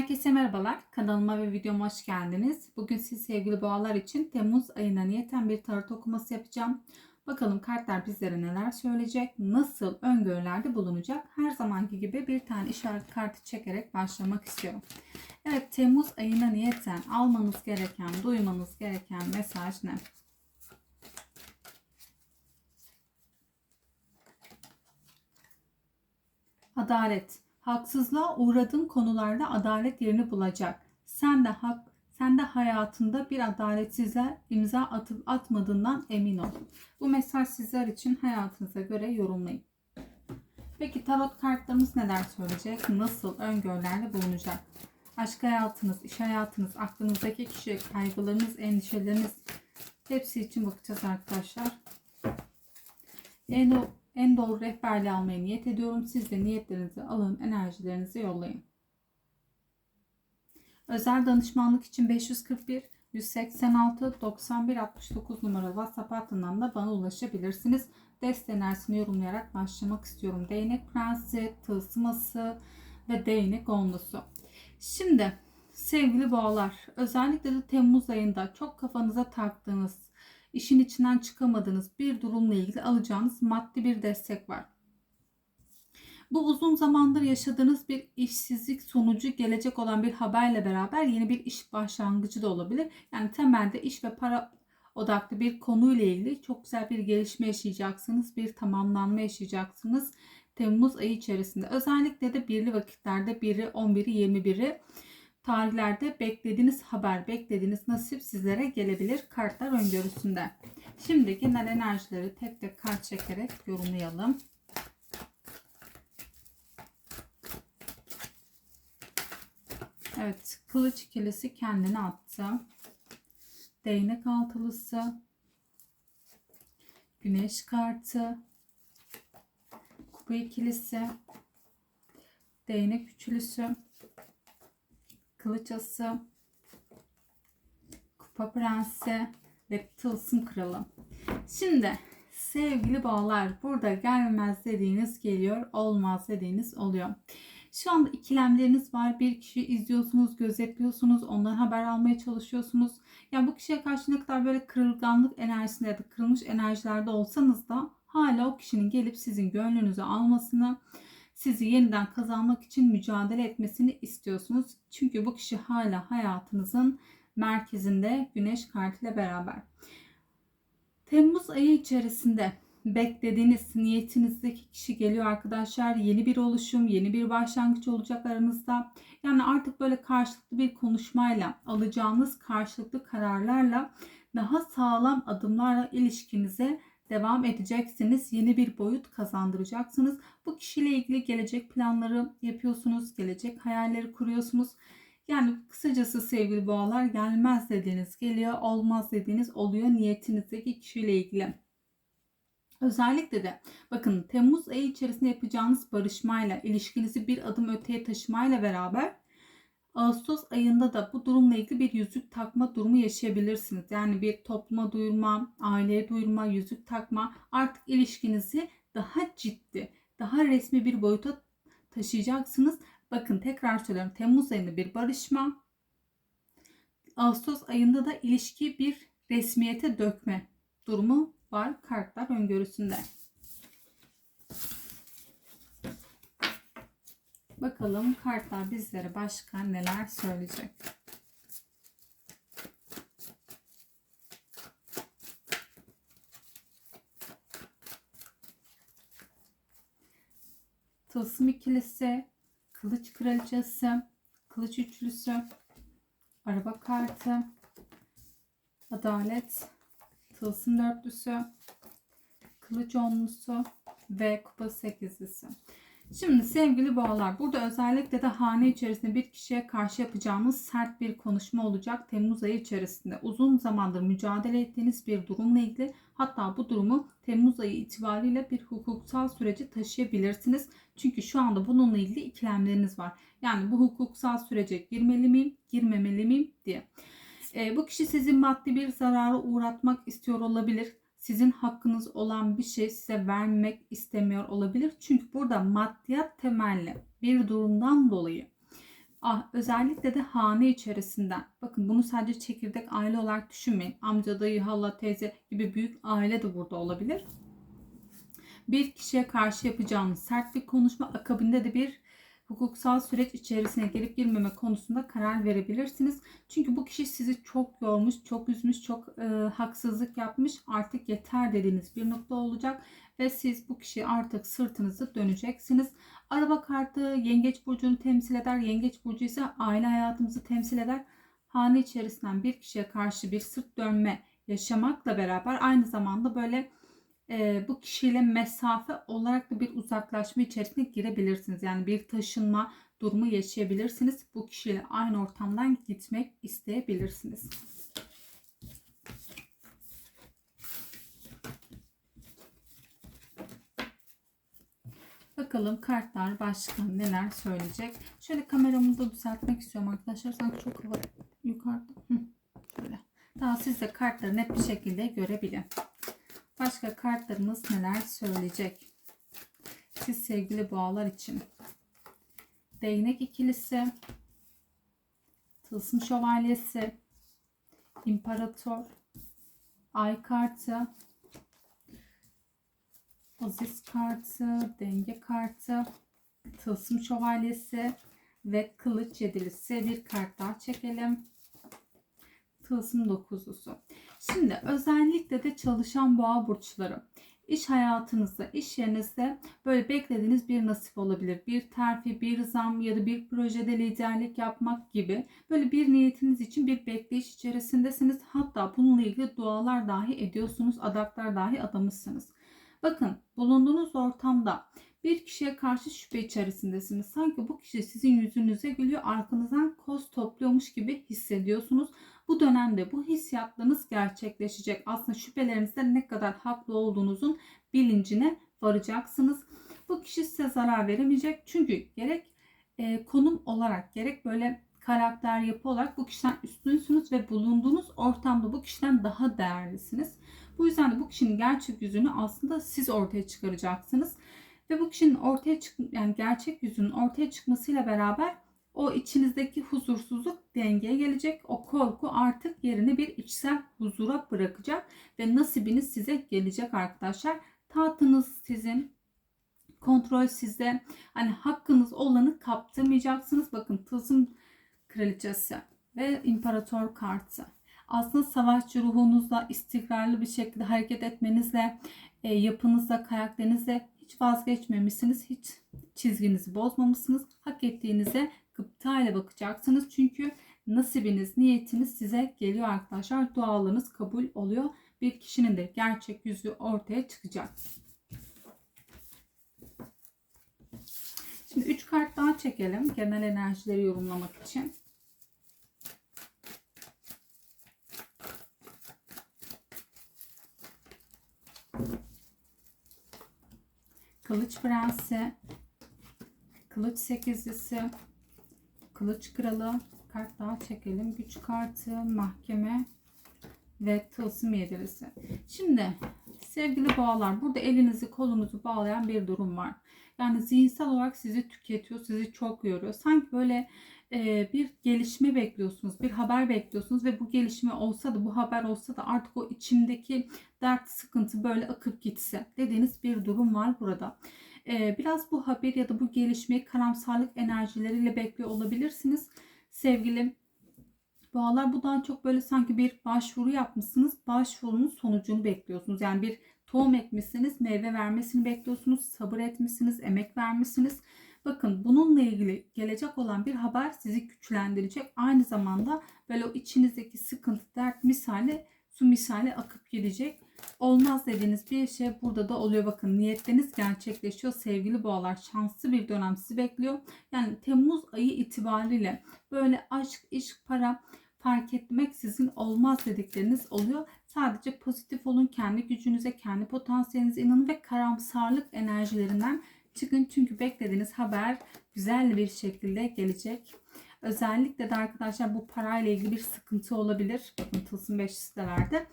Herkese merhabalar. Kanalıma ve videoma hoş geldiniz. Bugün siz sevgili boğalar için Temmuz ayına niyeten bir tarot okuması yapacağım. Bakalım kartlar bizlere neler söyleyecek, nasıl öngörülerde bulunacak. Her zamanki gibi bir tane işaret kartı çekerek başlamak istiyorum. Evet Temmuz ayına niyeten almanız gereken, duymanız gereken mesaj ne? Adalet. Haksızlığa uğradığın konularda adalet yerini bulacak. Sen de hak sen de hayatında bir adaletsizliğe imza atıp atmadığından emin ol. Bu mesaj sizler için hayatınıza göre yorumlayın. Peki tarot kartlarımız neler söyleyecek? Nasıl öngörülerde bulunacak? Aşk hayatınız, iş hayatınız, aklınızdaki kişi, kaygılarınız, endişeleriniz hepsi için bakacağız arkadaşlar. O- en doğru rehberliği almaya niyet ediyorum. Siz de niyetlerinizi alın, enerjilerinizi yollayın. Özel danışmanlık için 541 186 91 69 numaralı WhatsApp hattından da bana ulaşabilirsiniz. Dest enerjisini yorumlayarak başlamak istiyorum. Değnek prensi, tılsıması ve değnek onlusu. Şimdi sevgili boğalar özellikle de Temmuz ayında çok kafanıza taktığınız, işin içinden çıkamadığınız bir durumla ilgili alacağınız maddi bir destek var. Bu uzun zamandır yaşadığınız bir işsizlik sonucu gelecek olan bir haberle beraber yeni bir iş başlangıcı da olabilir. Yani temelde iş ve para odaklı bir konuyla ilgili çok güzel bir gelişme yaşayacaksınız. Bir tamamlanma yaşayacaksınız. Temmuz ayı içerisinde. Özellikle de birli vakitlerde 1'i, 11'i, 21'i tarihlerde beklediğiniz haber, beklediğiniz nasip sizlere gelebilir kartlar öngörüsünde. Şimdi genel enerjileri tek tek kart çekerek yorumlayalım. Evet, kılıç ikilisi kendini attı. Değnek altılısı. Güneş kartı. Kupa ikilisi. Değnek üçlüsü. Kılıç ası. Kupa prensi ve tılsım kralı. Şimdi sevgili bağlar burada gelmez dediğiniz geliyor, olmaz dediğiniz oluyor. Şu anda ikilemleriniz var. Bir kişi izliyorsunuz, gözetliyorsunuz, ondan haber almaya çalışıyorsunuz. Yani bu kişiye karşı ne kadar böyle kırılganlık enerjisinde ya da kırılmış enerjilerde olsanız da hala o kişinin gelip sizin gönlünüzü almasını, sizi yeniden kazanmak için mücadele etmesini istiyorsunuz. Çünkü bu kişi hala hayatınızın merkezinde güneş kartıyla beraber. Temmuz ayı içerisinde beklediğiniz niyetinizdeki kişi geliyor arkadaşlar. Yeni bir oluşum, yeni bir başlangıç olacak aranızda. Yani artık böyle karşılıklı bir konuşmayla, alacağınız karşılıklı kararlarla daha sağlam adımlarla ilişkinize devam edeceksiniz. Yeni bir boyut kazandıracaksınız. Bu kişiyle ilgili gelecek planları yapıyorsunuz, gelecek hayalleri kuruyorsunuz. Yani kısacası sevgili boğalar gelmez dediğiniz geliyor, olmaz dediğiniz oluyor niyetinizdeki kişiyle ilgili. Özellikle de bakın Temmuz ayı içerisinde yapacağınız barışmayla, ilişkinizi bir adım öteye taşımayla beraber Ağustos ayında da bu durumla ilgili bir yüzük takma durumu yaşayabilirsiniz. Yani bir topluma duyurma, aileye duyurma, yüzük takma artık ilişkinizi daha ciddi, daha resmi bir boyuta taşıyacaksınız. Bakın tekrar söylüyorum Temmuz ayında bir barışma, Ağustos ayında da ilişki bir resmiyete dökme durumu var kartlar öngörüsünde. Bakalım kartlar bizlere başka neler söyleyecek. Tılsım ikilisi, kılıç kraliçesi, kılıç üçlüsü, araba kartı, adalet, tılsım dörtlüsü, kılıç onlusu ve kupa sekizlisi. Şimdi sevgili boğalar burada özellikle de hane içerisinde bir kişiye karşı yapacağımız sert bir konuşma olacak Temmuz ayı içerisinde. Uzun zamandır mücadele ettiğiniz bir durumla ilgili hatta bu durumu Temmuz ayı itibariyle bir hukuksal süreci taşıyabilirsiniz. Çünkü şu anda bununla ilgili ikilemleriniz var. Yani bu hukuksal sürece girmeli miyim, girmemeli miyim diye. E, bu kişi sizi maddi bir zarara uğratmak istiyor olabilir sizin hakkınız olan bir şey size vermek istemiyor olabilir. Çünkü burada maddiyat temelli bir durumdan dolayı Ah, özellikle de hane içerisinden. Bakın bunu sadece çekirdek aile olarak düşünmeyin. Amca, dayı, hala, teyze gibi büyük aile de burada olabilir. Bir kişiye karşı yapacağınız sert bir konuşma akabinde de bir hukuksal süreç içerisine girip girmeme konusunda karar verebilirsiniz. Çünkü bu kişi sizi çok yormuş, çok üzmüş, çok e, haksızlık yapmış. Artık yeter dediğiniz bir nokta olacak ve siz bu kişiye artık sırtınızı döneceksiniz. Araba kartı yengeç burcunu temsil eder. Yengeç burcu ise aile hayatımızı temsil eder. Hane içerisinden bir kişiye karşı bir sırt dönme yaşamakla beraber aynı zamanda böyle e, bu kişiyle mesafe olarak da bir uzaklaşma içerisine girebilirsiniz. Yani bir taşınma durumu yaşayabilirsiniz. Bu kişiyle aynı ortamdan gitmek isteyebilirsiniz. Bakalım kartlar başka neler söyleyecek. Şöyle kameramı da düzeltmek istiyorum arkadaşlar. Sanki çok hava yukarıda. Hı, şöyle. Daha siz de kartları net bir şekilde görebilin. Başka kartlarımız neler söyleyecek? Siz sevgili boğalar için. Değnek ikilisi. Tılsım şövalyesi. imparator, Ay kartı. Aziz kartı. Denge kartı. Tılsım şövalyesi. Ve kılıç yedilisi. Bir kart daha çekelim. Tılsım dokuzlusu. Şimdi özellikle de çalışan boğa burçları. İş hayatınızda, iş yerinizde böyle beklediğiniz bir nasip olabilir. Bir terfi, bir zam ya da bir projede liderlik yapmak gibi böyle bir niyetiniz için bir bekleyiş içerisindesiniz. Hatta bununla ilgili dualar dahi ediyorsunuz, adaklar dahi adamışsınız. Bakın bulunduğunuz ortamda bir kişiye karşı şüphe içerisindesiniz. Sanki bu kişi sizin yüzünüze gülüyor, arkanızdan koz topluyormuş gibi hissediyorsunuz. Bu dönemde bu hissiyatlarınız gerçekleşecek. Aslında şüphelerinizde ne kadar haklı olduğunuzun bilincine varacaksınız. Bu kişi size zarar veremeyecek. Çünkü gerek e, konum olarak gerek böyle karakter yapı olarak bu kişiden üstünsünüz ve bulunduğunuz ortamda bu kişiden daha değerlisiniz. Bu yüzden de bu kişinin gerçek yüzünü aslında siz ortaya çıkaracaksınız. Ve bu kişinin ortaya çık yani gerçek yüzünün ortaya çıkmasıyla beraber o içinizdeki huzursuzluk dengeye gelecek. O korku artık yerini bir içsel huzura bırakacak ve nasibiniz size gelecek arkadaşlar. Tahtınız sizin, kontrol sizde. Hani hakkınız olanı kaptırmayacaksınız. Bakın tılsım kraliçesi ve imparator kartı. Aslında savaşçı ruhunuzla istikrarlı bir şekilde hareket etmenizle, e, yapınızla, karakterinizle hiç vazgeçmemişsiniz. Hiç çizginizi bozmamışsınız. Hak ettiğinize gıpta ile bakacaksınız. Çünkü nasibiniz, niyetiniz size geliyor arkadaşlar. Dualarınız kabul oluyor. Bir kişinin de gerçek yüzü ortaya çıkacak. Şimdi 3 kart daha çekelim. Genel enerjileri yorumlamak için. Kılıç Prensi, Kılıç Sekizlisi, Kılıç Kralı, kart daha çekelim. Güç kartı, mahkeme ve tılsım yedilisi. Şimdi sevgili boğalar burada elinizi kolunuzu bağlayan bir durum var. Yani zihinsel olarak sizi tüketiyor, sizi çok yoruyor. Sanki böyle e, bir gelişme bekliyorsunuz, bir haber bekliyorsunuz ve bu gelişme olsa da bu haber olsa da artık o içimdeki dert, sıkıntı böyle akıp gitse dediğiniz bir durum var burada. E, biraz bu haber ya da bu gelişmeyi karamsarlık enerjileriyle bekliyor olabilirsiniz. Sevgili boğalar bu daha çok böyle sanki bir başvuru yapmışsınız. Başvurunun sonucunu bekliyorsunuz. Yani bir tohum ekmişsiniz, meyve vermesini bekliyorsunuz. Sabır etmişsiniz, emek vermişsiniz. Bakın bununla ilgili gelecek olan bir haber sizi güçlendirecek. Aynı zamanda böyle o içinizdeki sıkıntı, dert misali su misali akıp gidecek. Olmaz dediğiniz bir şey burada da oluyor. Bakın niyetleriniz gerçekleşiyor. Sevgili boğalar şanslı bir dönem sizi bekliyor. Yani Temmuz ayı itibariyle böyle aşk, iş, para fark etmek sizin olmaz dedikleriniz oluyor. Sadece pozitif olun. Kendi gücünüze, kendi potansiyelinize inanın ve karamsarlık enerjilerinden çıkın. Çünkü beklediğiniz haber güzel bir şekilde gelecek. Özellikle de arkadaşlar bu parayla ilgili bir sıkıntı olabilir. Bakın tılsım beşlisi de verdi.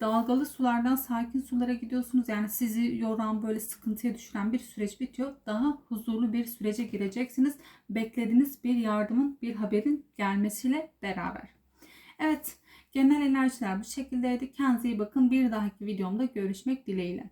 dalgalı sulardan sakin sulara gidiyorsunuz. Yani sizi yoran böyle sıkıntıya düşüren bir süreç bitiyor. Daha huzurlu bir sürece gireceksiniz. Beklediğiniz bir yardımın, bir haberin gelmesiyle beraber. Evet, genel enerjiler bu şekildeydi. Kendinize iyi bakın. Bir dahaki videomda görüşmek dileğiyle.